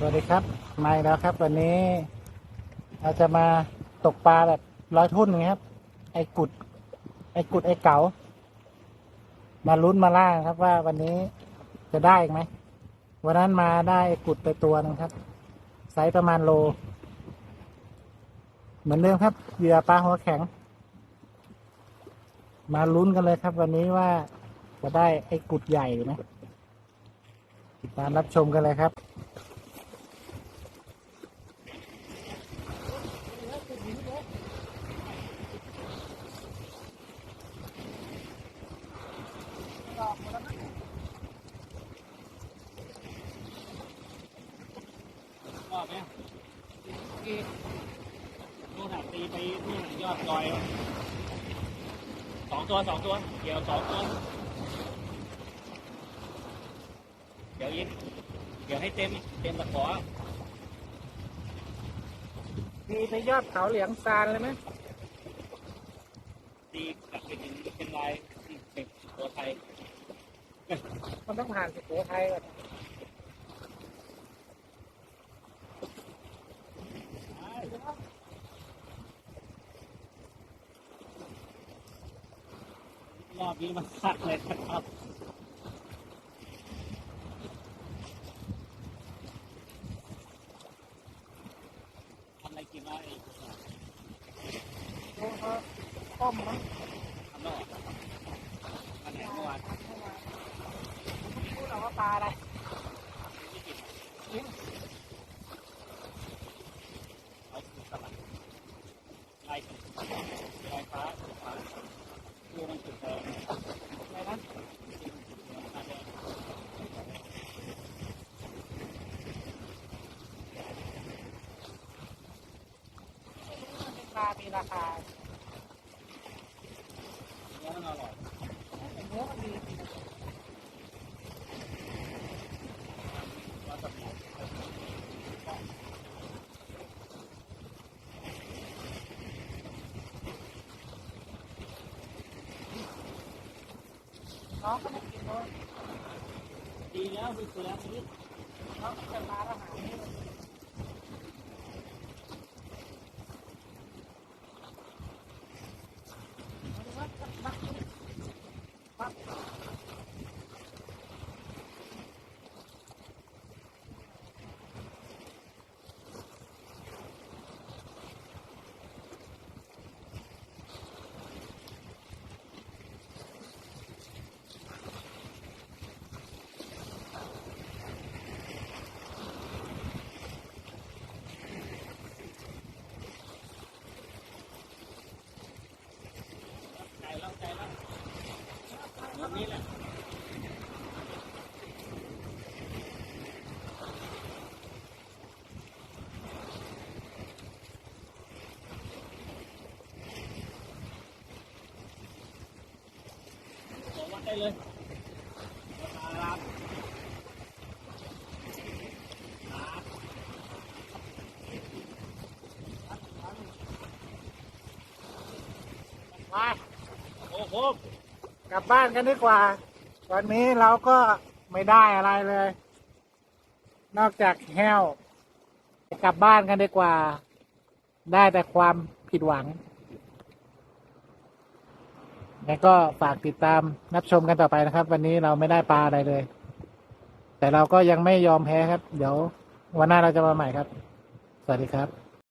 สวัสดีครับมาแล้วครับ วันนี้ เราจะมาตกปลาแบบร้อยทุ่นนะครับ ไอ้กุด ไอ้กุดไอ้เก๋ามาลุ้นมาล่าครับว่าวันนี้จะได้ไหมวันนั้นมาได้ไอ้กุดไปตัวหนึงครับไซส์ประมาณโล เหมือนเดิมครับเหยื่อปลาหัวแข็ง มาลุ้นกันเลยครับ วันนี้ว่าจะได้ไอ้กุดใหญ่ไหมติดตามรับชมกันเลยครับ อบเนี้ยที่นู่นน่ะตีไปนู่นยอดดอยสองตัวสองตัว เกี่ยวสองตัว เดี๋ยวยิงเดี๋ยวให้เต็มเต็มตะขอมีไปยอดเขาเหลียงซานเลยไหมตีกลับไปถึงเป็นลายเป็นตัวไทย มันต้องผ่านสุโขทัยก่อน รอบนี้มันคัดเลยนะครับทำอะไรกินวะไอ้โอ้โหต้มมั้งทำนอกอันไหนเมื่อวานพูดเอาว่าปลาอะไรไม่กินลิ้นเอาสลัดลายลายฟ้าฟ้า รนะมันเป็นปลามีราคา น้องก็ไม่กินเลยดีแล้วคือตัวแล้วนี่น้องจะมาแล้วหานี่เลยมาดูว่ามักมัก ใจแล้วใจแล้ว แบบนี้แหละบอกวัดได้เล กลับบ้านกันดีกว่า วันนี้เราก็ไม่ได้อะไรเลย นอกจากแห้ว กลับบ้านกันดีกว่า ได้แต่ความผิดหวัง แล้วก็ฝากติดตามรับชมกันต่อไปนะครับ วันนี้เราไม่ได้ปลาอะไรเลย แต่เราก็ยังไม่ยอมแพ้ครับ เดี๋ยววันหน้าเราจะมาใหม่ครับ สวัสดีครับ